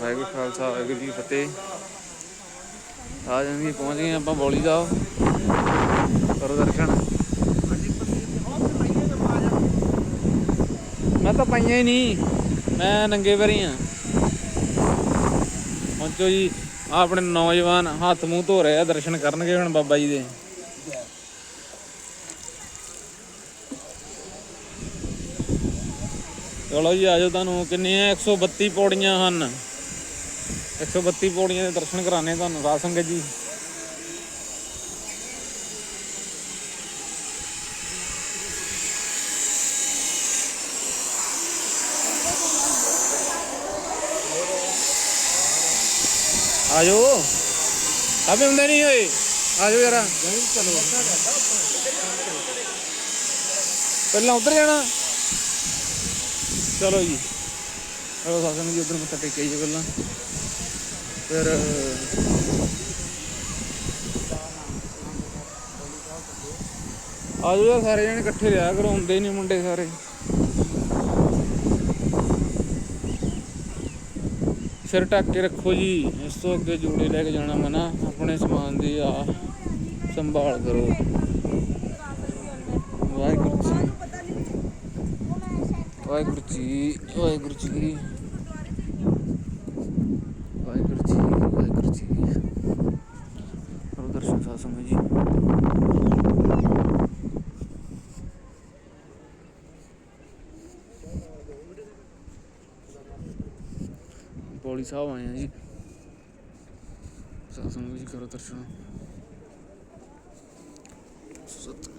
ਵਾਹਿਗੁਰੂ ਖਾਲਸਾ, ਵਾਹਿਗੁਰੂ ਜੀ ਫਤਿਹ। ਆ ਜਾਂਦੀ ਪਹੁੰਚ ਗਏ ਆਪਾਂ ਬੌਲੀ ਸਾਹਿਬ ਕਰੋ ਦਰਸ਼ਨ। ਮੈਂ ਤਾਂ ਪਈਆਂ ਹੀ ਨਹੀਂ। ਮੈਂ ਨੰਗੇ ਵਰੀ ਆ। ਪਹੁੰਚੋ ਜੀ। ਆਹ ਆਪਣੇ ਨੌਜਵਾਨ ਹੱਥ ਮੂੰਹ ਧੋ ਰਹੇ ਆ, ਦਰਸ਼ਨ ਕਰਨਗੇ ਹੁਣ ਬਾਬਾ ਜੀ ਦੇ। ਚਲੋ ਜੀ ਆਜੋ ਤੁਹਾਨੂੰ। ਕਿੰਨੀਆਂ? 132 ਪੌੜੀਆਂ ਹਨ। 132 ਪੌੜੀਆਂ ਦੇ ਦਰਸ਼ਨ ਕਰਾਣੇ ਤੁਹਾਨੂੰ, ਰਾਜ ਸੰਗਤ ਜੀ। ਆਜੋ। ਅਬੇ ਹੁੰਦੇ ਨਹੀਂ ਹੋਏ ਆਜੋ ਯਾਰਾ। ਚਲੋ ਪਹਿਲਾਂ ਉਧਰ ਜਾਣਾ। ਚਲੋ ਜੀ। ਚਲੋ ਸਾਸਨ ਜੀ, ਉਧਰ ਮੱਥਾ ਟੇਕਿਆ ਜੀ ਪਹਿਲਾਂ। ਫਿਰ ਆਜੋ ਯਾਰ, ਸਾਰੇ ਜਣੇ ਇਕੱਠੇ ਰਿਹਾ ਕਰੋ, ਹੁੰਦੇ ਨਹੀਂ ਮੁੰਡੇ ਸਾਰੇ। ਸਿਰ ਢੱਕ ਕੇ ਰੱਖੋ ਜੀ, ਇਸ ਤੋਂ ਅੱਗੇ ਜੂੜੇ ਲੈ ਕੇ ਜਾਣਾ ਮਨਾ, ਆਪਣੇ ਸਮਾਨ ਦੀ ਆ ਸੰਭਾਲ ਕਰੋ। ਵਾਹਿਗੁਰੂ ਜੀ। ਵਾਹਿਗੁਰੂ ਜੀ ਵਾਹਿਗੁਰੂ ਜੀ। ਦਰਸ਼ਨ ਸਾਧ ਸੰਗਤ ਜੀ ਪੌੜੀ ਸਾਹਿਬ ਆਏ ਆ ਜੀ ਸਾਧ ਸੰਗਤ ਜੀ ਕਰੋ ਦਰਸ਼ਨ ਸਤਿ